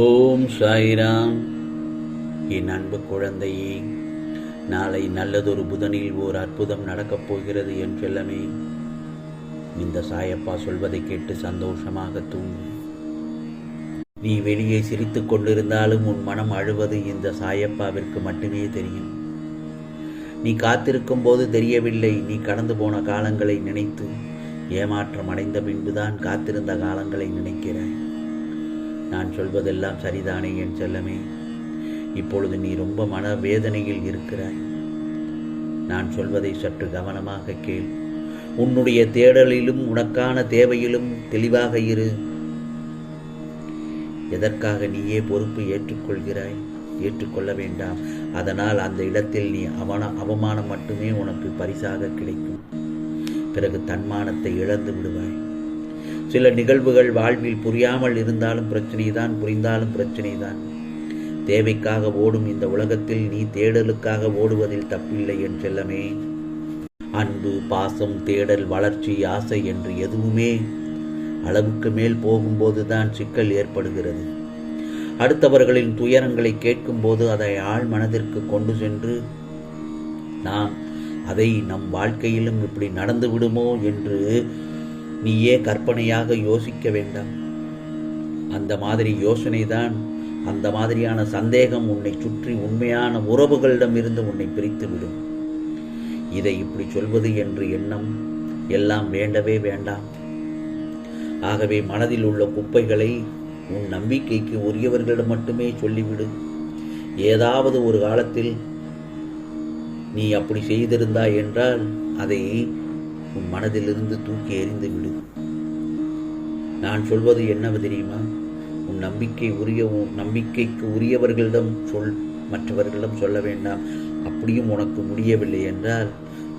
ஓம் சாய்ராம். என் அன்பு குழந்தையே நாளை நல்லதொரு புதனில் ஓர் அற்புதம் நடக்கப் போகிறது என்றெல்லாமே இந்த சாயப்பா சொல்வதை கேட்டு சந்தோஷமாக தூங்கு. நீ வெளியே சிரித்துக் கொண்டிருந்தாலும் உன் மனம் அழுவது இந்த சாயப்பாவிற்கு மட்டுமே தெரியும். நீ காத்திருக்கும் போது தெரியவில்லை நீ கடந்து போன காலங்களை நினைத்து ஏமாற்றம் அடைந்த பின்புதான் காத்திருந்த காலங்களை நினைக்கிறாய். நான் சொல்வதெல்லாம் சரிதானே என் செல்லமே? இப்பொழுது நீ ரொம்ப மன வேதனையில் இருக்கிறாய். நான் சொல்வதை சற்று கவனமாக கேள். உன்னுடைய தேடலிலும் உனக்கான தேவையிலும் தெளிவாக இரு. எதற்காக நீயே பொறுப்பு ஏற்றுக்கொள்கிறாய்? ஏற்றுக்கொள்ள வேண்டாம். அதனால் அந்த இடத்தில் நீ அவன அவமானம் மட்டுமே உனக்கு பரிசாக கிடைக்கும். பிறகு தன்மானத்தை இழந்து விடுவாய். சில நிகழ்வுகள் வாழ்வில் புரியாமல் இருந்தாலும் பிரச்சனை தான் புரிந்தாலும் பிரச்சனைதான். தேவைக்காக ஓடும் இந்த உலகத்தில் நீ தேடலுக்காக ஓடுவதில் தப்பில்லை என் செல்லமே. அன்பு பாசம் தேடல் வளர்ச்சி ஆசை என்று எதுவுமே அளவுக்கு மேல் போகும்போது தான் சிக்கல் ஏற்படுகிறது. அடுத்தவர்களின் துயரங்களை கேட்கும்போது அதை ஆழ் மனதிற்கு கொண்டு சென்று நாம் அதை நம் வாழ்க்கையிலும் இப்படி நடந்து விடுமோ என்று நீயே கற்பனையாக யோசிக்க வேண்டாம். அந்த மாதிரி யோசனை தான் அந்த மாதிரியான சந்தேகம் உன்னை சுற்றி உண்மையான உறவுகளிடம் இருந்து உன்னை பிரித்துவிடும். இதை இப்படி சொல்வது என்று எண்ணம் எல்லாம் வேண்டவே வேண்டாம். ஆகவே மனதில் உள்ள குப்பைகளை உன் நம்பிக்கைக்கு உரியவர்களிடம் மட்டுமே சொல்லிவிடு. ஏதாவது ஒரு காலத்தில் நீ அப்படி செய்திருந்தாய் என்றால் அதை உன் மனதிலிருந்து தூக்கி எறிந்து விடு. நான் சொல்வது என்னவு தெரியுமா? உன் நம்பிக்கை உரிய உன் நம்பிக்கைக்கு உரியவர்களிடம் சொல் மற்றவர்களிடம் சொல்ல வேண்டாம். அப்படியும் உனக்கு முடியவில்லை என்றால்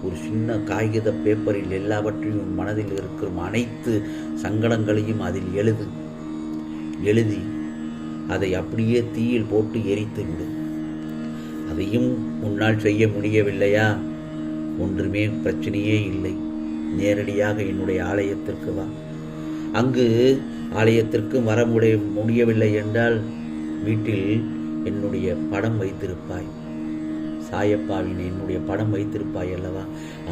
ஒரு சின்ன காகித பேப்பரில் எல்லாவற்றையும் உன் மனதில் இருக்கும் அனைத்து சங்கடங்களையும் அதில் எழுது. எழுதி அதை அப்படியே தீயில் போட்டு எரித்து விடு. அதையும் உன்னால் செய்ய முடியவில்லையா? ஒன்றுமே பிரச்சனையே இல்லை. நேரடியாக என்னுடைய ஆலயத்திற்கு வா. அங்கு ஆலயத்திற்கு வர முடிய முடியவில்லை என்றால் வீட்டில் என்னுடைய படம் வைத்திருப்பாய். சாயப்பாவின் என்னுடைய படம் வைத்திருப்பாய் அல்லவா?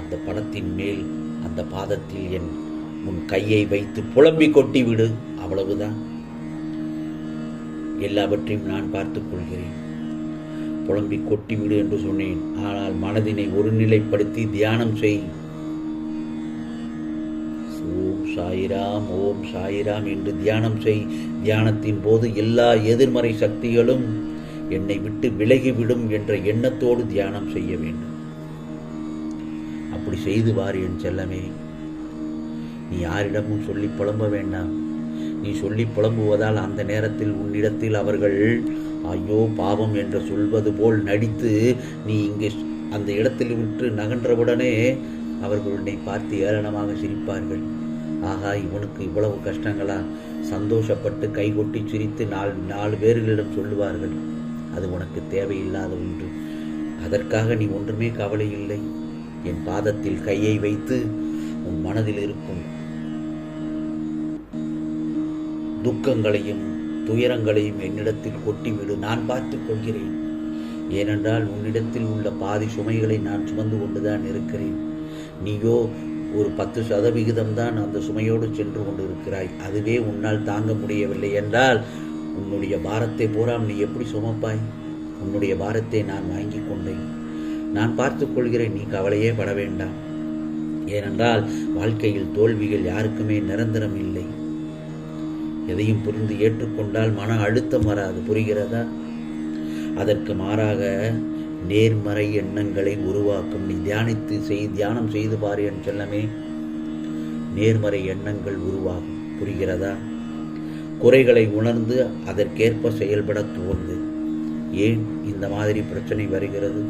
அந்த படத்தின் மேல் அந்த பாதத்தில் என் உன் கையை வைத்து புலம்பி கொட்டி விடு. அவ்வளவுதான். எல்லாவற்றையும் நான் பார்த்துக் கொள்கிறேன். புலம்பி கொட்டி விடு என்று சொன்னேன். ஆனால் மனதினை ஒருநிலைப்படுத்தி தியானம் செய். சாயிராம் ஓம் சாயிராம் என்று தியானம் செய். தியானத்தின் போது எல்லா எதிர்மறை சக்திகளும் என்னை விட்டு விலகிவிடும் என்ற எண்ணத்தோடு தியானம் செய்ய வேண்டும். அப்படி செய்து வார் என் செல்லமே. நீ யாரிடமும் சொல்லி புலம்ப வேண்டாம். நீ சொல்லி புலம்புவதால் அந்த நேரத்தில் உன்னிடத்தில் அவர்கள் ஐயோ பாவம் என்று சொல்வது போல் நடித்து நீ இங்கே அந்த இடத்தில் விட்டு நகன்றவுடனே அவர்கள் உன்னை பார்த்து ஏளனமாக சிரிப்பார்கள். ஆகா இவனுக்கு இவ்வளவு கஷ்டங்களா? சந்தோஷப்பட்டு கைகொட்டி சிரித்து நாலு நாலு பேர்களிடம் சொல்லுவார்கள் அது உனக்கு தேவையில்லாத ஒன்று. அதற்காக நீ ஒன்றுமே கவலை இல்லை. என் பாதத்தில் கையை வைத்து உன் மனதில் இருக்கும் துக்கங்களையும் துயரங்களையும் என்னிடத்தில் கொட்டிவிடு. நான் பார்த்துக் கொள்கிறேன். ஏனென்றால் உன்னிடத்தில் உள்ள பாதி சுமைகளை நான் சுமந்து கொண்டுதான் இருக்கிறேன். நீயோ ஒரு பத்து சதவிகிதம் தான் அந்த சுமையோடு சென்று கொண்டு இருக்கிறாய் அதுவே உன்னால் தாங்க முடியவில்லை என்றால் உன்னுடைய பாரத்தை பூராம் நீ எப்படி சுமப்பாய்? உன்னுடைய பாரத்தை நான் வாங்கி கொண்டேன். நான் பார்த்துக்கொள்கிறேன் நீ கவலையே பட வேண்டாம். ஏனென்றால் வாழ்க்கையில் தோல்விகள் யாருக்குமே நிரந்தரம் இல்லை. எதையும் புரிந்து ஏற்றுக்கொண்டால் மன அழுத்தம் வராது புரிகிறதா? அதற்கு மாறாக நேர்மறை எண்ணங்களை உருவாக்கும். நீ தியானித்து செய் தியானம் செய்து பாரு என் செல்லமே. நேர்மறை எண்ணங்கள் உருவாகும். புரிகிறதா? குறைகளை உணர்ந்து அதற்கேற்ப செயல்பட துவங்கு. ஏன் இந்த மாதிரி பிரச்சனை வருகிறது?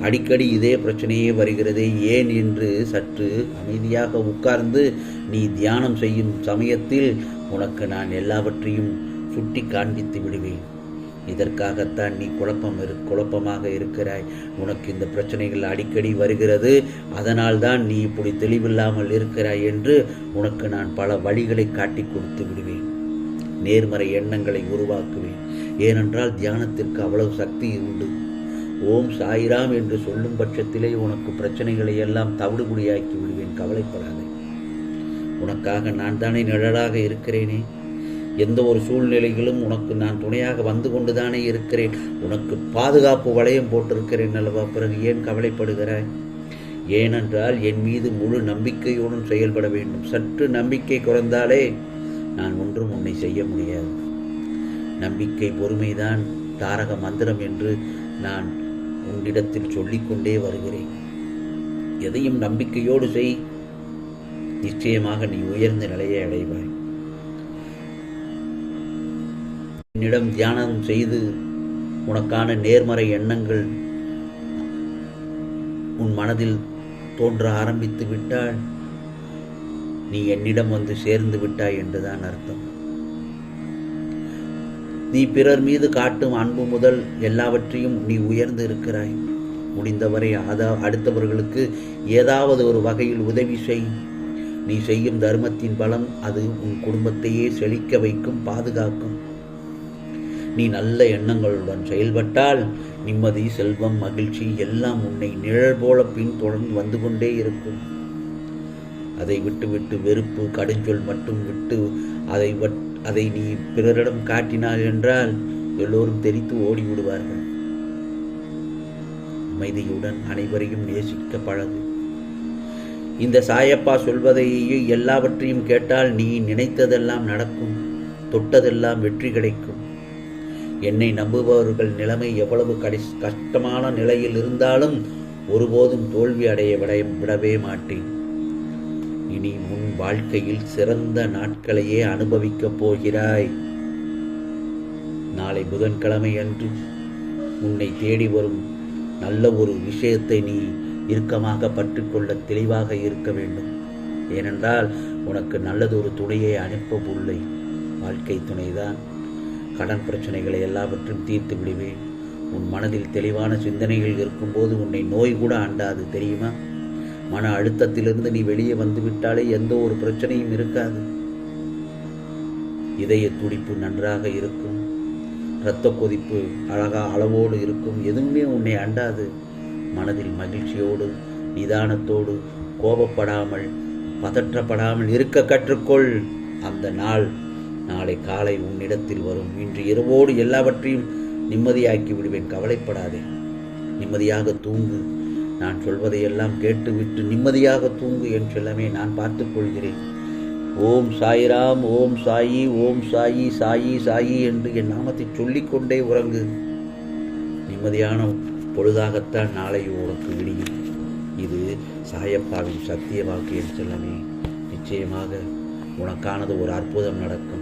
அடிக்கடி இதே பிரச்சனையே வருகிறதே. ஏன் என்று சற்று அமைதியாக உட்கார்ந்து நீ தியானம் செய்யும் சமயத்தில் உனக்கு நான் எல்லாவற்றையும் சுட்டி காண்பித்து விடுவேன். இதற்காகத்தான் நீ குழப்பம் இரு குழப்பமாக இருக்கிறாய். உனக்கு இந்த பிரச்சனைகள் அடிக்கடி வருகிறது. அதனால் தான் நீ இப்படி தெளிவில்லாமல் இருக்கிறாய் என்று உனக்கு நான் பல வழிகளை காட்டி கொடுத்து விடுவேன். நேர்மறை எண்ணங்களை உருவாக்குவேன். ஏனென்றால் தியானத்திற்கு அவ்வளவு சக்தி உண்டு. ஓம் சாயிராம் என்று சொல்லும் பட்சத்திலே உனக்கு பிரச்சனைகளை எல்லாம் தவிடுபடியாக்கி விடுவேன். கவலைப்படாதே. உனக்காக நான் தானே நிழலாக இருக்கிறேனே. எந்த ஒரு சூழ்நிலையிலும் உனக்கு நான் துணையாக வந்து கொண்டுதானே இருக்கிறேன். உனக்கு பாதுகாப்பு வளையம் போட்டிருக்கிறேன் அல்லவா? பிறகு ஏன் கவலைப்படுகிறாய்? ஏனென்றால் என் மீது முழு நம்பிக்கையுடன் செயல்பட வேண்டும். சற்று நம்பிக்கை குறைந்தாலே நான் ஒன்றும் உன்னை செய்ய முடியாது. நம்பிக்கை பொறுமைதான் தாரக மந்திரம் என்று நான் உன்னிடத்தில் சொல்லிக்கொண்டே வருகிறேன். எதையும் நம்பிக்கையோடு செய். நிச்சயமாக நீ உயர்ந்த நிலையை அடைவாய். என்னிடம் தியானம் செய்து உனக்கான நேர்மறை எண்ணங்கள் உன் மனதில் தோன்ற ஆரம்பித்து விட்டால் நீ என்னிடம் வந்து சேர்ந்து விட்டாய் என்றுதான் அர்த்தம். நீ பிறர் மீது காட்டும் அன்பு முதல் எல்லாவற்றையும் நீ உயர்ந்து இருக்கிறாய். முடிந்தவரை அதா அடுத்தவர்களுக்கு ஏதாவது ஒரு வகையில் உதவி செய். நீ செய்யும் தர்மத்தின் பலம் அது உன் குடும்பத்தையே செழிக்க வைக்கும் பாதுகாக்கும். நீ நல்ல எண்ணங்களுடன் செயல்பட்டால் நிம்மதி செல்வம் மகிழ்ச்சி எல்லாம் உன்னை நிழல் போல பின்தொடர்ந்து வந்து கொண்டே இருக்கும். அதை விட்டுவிட்டு வெறுப்பு கடுஞ்சொல் மட்டும் விட்டு அதை வட் அதை நீ பிறரிடம் காட்டினாள் என்றால் எல்லோரும் தெரித்து ஓடிவிடுவார்கள். அமைதியுடன் அனைவரையும் நேசிக்க பழகு. இந்த சாயப்பா சொல்வதை எல்லாவற்றையும் கேட்டால் நீ நினைத்ததெல்லாம் நடக்கும் தொட்டதெல்லாம் வெற்றி கிடைக்கும். என்னை நம்புபவர்கள் நிலைமை எவ்வளவு கடி கஷ்டமான நிலையில் இருந்தாலும் ஒருபோதும் தோல்வி அடைய விட விடவே மாட்டேன். இனி உன் வாழ்க்கையில் சிறந்த நாட்களையே அனுபவிக்கப் போகிறாய். நாளை புதன்கிழமை அன்று உன்னை தேடி வரும் நல்ல ஒரு விஷயத்தை நீ இறுக்கமாக பற்றுக்கொள்ள தெளிவாக இருக்க வேண்டும். ஏனென்றால் உனக்கு நல்லதொரு துணையை அனுப்ப உள்ளே வாழ்க்கை துணைதான். கடன் பிரச்சனைகளை எல்லாவற்றையும் தீர்த்து விடுவேன். உன் மனதில் தெளிவான சிந்தனைகள் இருக்கும்போது உன்னை நோய் கூட அண்டாது தெரியுமா? மன அழுத்தத்திலிருந்து நீ வெளியே வந்துவிட்டாலே எந்த ஒரு பிரச்சனையும் இருக்காது. இதய துடிப்பு நன்றாக இருக்கும். இரத்த கொதிப்பு அழகா அளவோடு இருக்கும். எதுவுமே உன்னை அண்டாது. மனதில் மகிழ்ச்சியோடு நிதானத்தோடு கோபப்படாமல் பதற்றப்படாமல் இருக்க கற்றுக்கொள். அந்த நாள் நாளை காலை உன்னிடத்தில் வரும். இன்று இரவோடு எல்லாவற்றையும் நிம்மதியாக்கி விடுவேன். கவலைப்படாதே. நிம்மதியாக தூங்கு. நான் சொல்வதையெல்லாம் கேட்டுவிட்டு நிம்மதியாக தூங்கு என் செல்லமே. நான் பார்த்துக் கொள்கிறேன். ஓம் சாயிராம் ஓம் சாயி ஓம் சாயி சாயி சாயி என்று என் நாமத்தை சொல்லிக்கொண்டே உறங்கு. நிம்மதியான பொழுதாகத்தான் நாளை உனக்கு விடியும். இது சாயப்பாவின் சத்திய வாக்கு என் செல்லமே. நிச்சயமாக உனக்கானது ஒரு அற்புதம் நடக்கும்.